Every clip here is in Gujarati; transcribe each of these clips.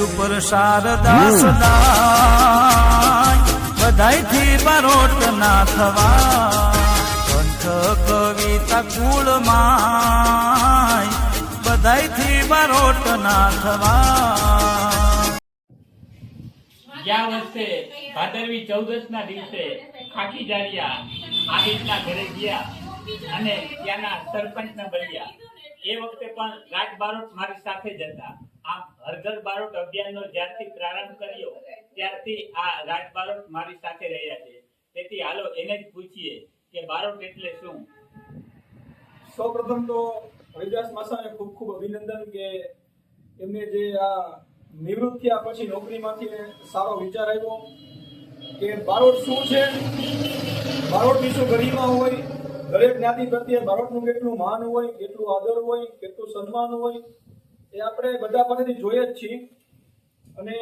ઉપર શારદાસ દાય બધાયથી બારોટ ના થવા કંઠ કવિતા કુળમાય બધાયથી બારોટ ના થવા ગયા વર્ષે ભાદરવી ચૌદસ ના દિવસે ખાકી જારિયા આહિરના ઘરે ગયા અને ત્યાંના સરપંચ ને બન્યા. એ વખતે પણ રાજ બારોટ મારી સાથે જ હતા. આમ હરઘર બારોટ અભિયાનનો જ્યારથી પ્રારંભ કર્યો, ત્યારથી આ રાજ બારોટ મારી સાથે રહ્યા છે. તેથી હાલો એને જ પૂછીએ કે બારોટ એટલે શું? સૌપ્રથમ તો રવિદાસ માસાને ખૂબ ખૂબ અભિનંદન કે એમને જે આ નિવૃત્ત થયા પછી નોકરીમાંથી સારો વિચાર આવ્યો કે બારોટ શું છે? બારોટની શું ગરિમા હોય? દરેક જ્ઞાતિ પ્રત્યે બારોટનું કેટલું માન હોય, કેટલું આદર હોય, કેટલું સન્માન હોય? એ આપણે બધા પાસેથી જોઈએ જ છીએ. અને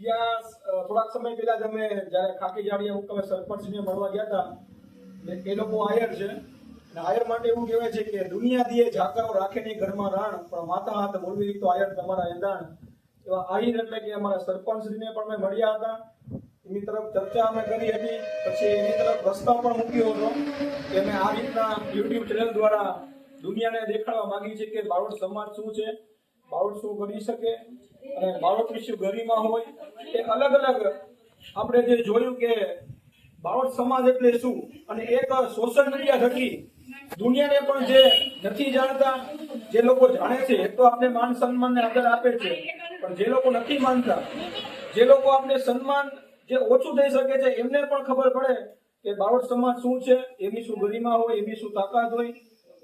ત્યાં થોડાક સમય પહેલા જ અમે જ્યારે ખાકી જાડીયા હુકમે સરપંચને મળવા ગયા હતા એ લોકો આયર છે. અને આયર માટે એવું કહેવાય છે કે દુનિયા દીએ ઝાકરો રાખે નહીં ઘરમાં રાણ, પણ માતા હાથ બોલવી તો આયર તમારા એંધાણ. એવા આહિર એટલે કે અમારા સરપંચશ્રીને પણ અમે મળ્યા હતા. એની તરફ ચર્ચા અમે કરી હતી. પછી એની તરફ પ્રસ્તાવ પણ મૂક્યો હતો કે અમે આ રીતના યુટ્યુબ ચેનલ દ્વારા દુનિયાને દેખાડવા માંગી છે કે બારોટ સમાજ શું છે? બારોટ શું કરી શકે? અને બારોટની વિશ્વ ગરિમા હોય એ અલગ અલગ આપણે જે જોયું કે બારોટ સમાજ એટલે શું? અને એક સોશિયલ મીડિયા થકી દુનિયાને પણ જે નથી જાણતા, જે લોકો જાણે છે એ તો આપણે માન સન્માન ને આદર આપે છે, પણ જે લોકો નથી માનતા, જે લોકો આપણે સન્માન જે ઓછું થઈ શકે છે, એમને પણ ખબર પડે કે બારોટ સમાજ શું છે, એની શું ગરિમા હોય, એની શું તાકાત હોય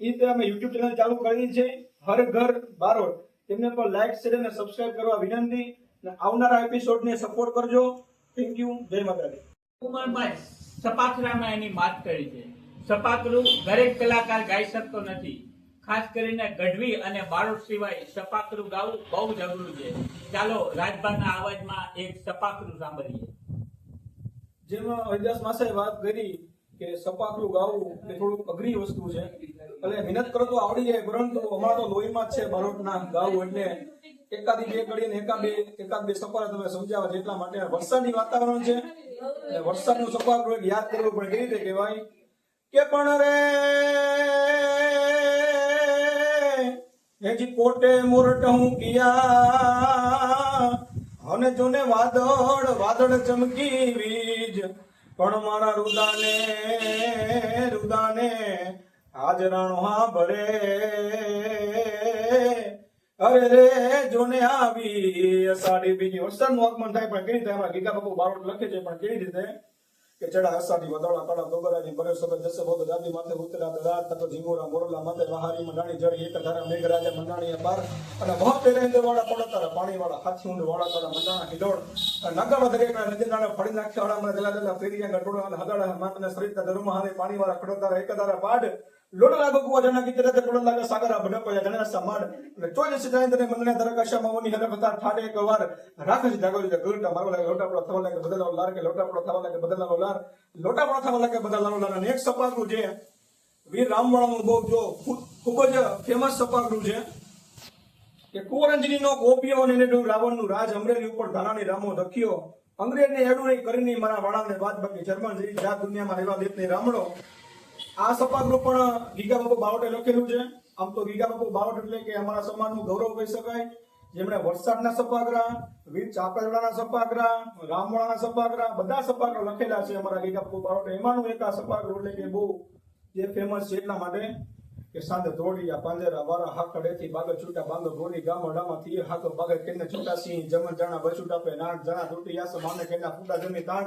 એ રીતે અમે યુટ્યુબ ચેનલ ચાલુ કરી છે હર ઘર બારોટ. તેમને પણ લાઈક શેર અને સબસ્ક્રાઇબ કરવા વિનંતી અને આવનારા એપિસોડને સપોર્ટ કરજો. થેન્ક યુ જય માતાજી. કુમારભાઈ સપાખરામાં એની વાત કરી છે. સપાખરું દરેક કલાકાર ગાઈ શકતો નથી. ખાસ કરીને ગઢવી અને બારોટ સિવાય સપાખરું ગાવું બહુ જ અઘરું છે. ચાલો રાજભાના અવાજમાં એક સપાખરું સાંભળીએ. જેમાં હરિદાસ માસે વાત કરી કે સપાકરું ગાવું એ થોડુંક અઘરી વસ્તુ છે. એટલે મહેનત કરો તો આવડી જાય, પરંતુ હમણાં તો લોહીમાં જ છે બારોટના ગાઉ એટલે એકાદી બે કરીને એકાદ બે એકાદ બે સપાર તમે સમજાવવા છે એટલા માટે વરસાદની વાતાવરણ છે. એટલે વરસાદનું સપાર યાદ કરવું પણ કેવી રીતે કહેવાય? કે પણ રે હેજી કોટે મુરટ હું કિયા, અને જોને વાદળ વાદળ ચમકી વીજ. પણ મારા રુદાને રુદાને હાજરાણો હા ભરે અરે રે, જોને આવી અષાઢી બીજી વરસાદનું આગમન થાય, પણ કેવી એમાં ગીગા બાપુ બારોટ લખે છે, પણ કેવી રીતે? કે ચડા અષાઢી વદળા કડા દોબરાજી બરે સબર જસે ભોગ દાદી માથે ઉતરા દરાર તકો ઝીંગોરા મોરલા માથે વહારી મંડાણી જડી, એક ધારા મેઘરાજા મંડાણી બાર. અને મહા પેરેન્દ્ર વાળા પડતારા પાણી વાળા હાથી ઊંડ વાળા તારા મંડાણા હિલોડ નગાવા દરેકના નદીનાળા ફળી નાખ્યા વાળા મને દલા દલા ફેરિયા ગટોડા હદાડા માતને સરિતા ધર્મ હારે પાણી વાળા ખડોતારા એક ધારા પાડ. લોડ લાગો કુવા જણા કી તરત લોડ લાગે સાગરા ભડકોયા જણા સમાડ અને ચોય જશે જાય તને મંદને ધરકશા માવની હરે બતા ઠાડે એક વાર રાખે છે, જાગો છે ગલટા મારવા લાગે લોટા પડો થવા લાગે બદલાવો લાર કે લોટા પડો થવા લાગે બદલાવો લાર. લોટા પડો થવા લાગે બદલાવો લાર. અને એક સપાકરું છે, વીર રામવાળાનું બહુ જો ખૂબ- ખૂબ જ ફેમસ સપાકરું છે, કે કુંવરંજનીનો ગોપીઓ અને નેડું રાવણનું રાજ અમરેલી ઉપર ધાનાની રામો ધખ્યો અંગ્રેજને એડું નહીં કરીને મારા વાળાને બાદ બાકી. જર્મન જેવી દુનિયામાં રહેવા દેતની રામડો આ સપાગનું પણ ગીગા બાપુ બાવટે લખેલું છે. આમ તો ગીગા બાપુ બાવટ એટલે કે અમારા સમાજનું ગૌરવ કહી શકાય. જેમણે વરસાદના સપાગરા વીર ચાકરવાળાના સપાગરા રામવાળાના સપાગરા બધા સપાગરા લખેલા છે અમારા ગીગા બાપુ બાવટે. એમાંનું એક આ સપાગૃહ એટલે કે બહુ જે ફેમસ છે એટલા માટે કે સાંજે ધોળિયા, પાંજરા, વારા હાકડેથી બાગર છૂટા બાંગર ગોરી ગામડામાં તીર હાકો બાગર કેને છૂટા, સિંહ જમન જણા બચૂટા પે નાણ જણા તૂટી યાસ માને કેના ફૂટા જમી તાણ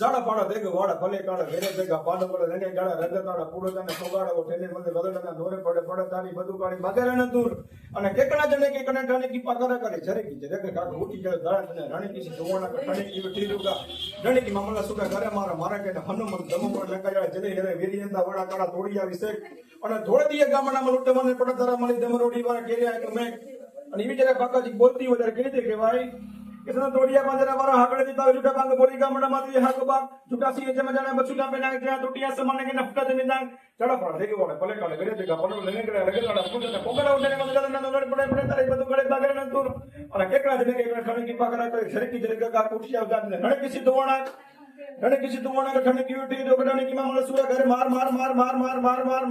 જાડા પાડા દેગ વાડા ભલે કાળા, ઘેરે ભેગા પાડો પડે રેને ગાળા રગતાડા પૂડો તને ફોગાડો ઠેને મને વદડના નોરે પડે પડે, તારી બધું કાઢી, બાગેરાને દૂર. અને કેકણા જણે કે કને ટાણે કીપા કરે કરે જરે કી જરે કે કાક ઉઠી જાય દાડા તને રાણી કી જોવાના કે ઠાણે કી ઠીરુગા રણી કી મામલા સુગા, ઘરે મારા મારા કે હનુમન દમો પર લંકા જરે હેરે વેરિયંદા વાડા કાળા તોડી આવી છે. અને ધોળદીએ ગામડામાં લૂંટે મને પડતારા મળી દમરોડી વાળા કેર્યા કે મેં. અને એવી જયારે કાકાજી બોલતી વધારે કહી દે કે કહેવાય તોડિયા પાંજરા વાળા હાકડે દીપા જુટા પાંગ બોરી ગામડા માતી હાક બાગ જુટા સી જેમ જાણે બચુટા પે નાગ જ્યાં તોટિયા સમાને કે નફટા જમી દાંગ ચડા પણ દેખી વળે ભલે કાલે ગરે રગે લડા ને કોકડા ઉડે ને મંદરા ના નોડે પડે પડે તારે બધું ગળે બાગરે ન તું અને કેકડા જને કે ખણે કી પાકરા તો શરીકી જરે કા કુટિયા ગાત ને નડે કિસી દોવાણા નડે કિસી દોવાણા કે ઠણે કી ઉઠી દો કડાને કી માં મને સુરા ઘરે માર માર માર માર માર માર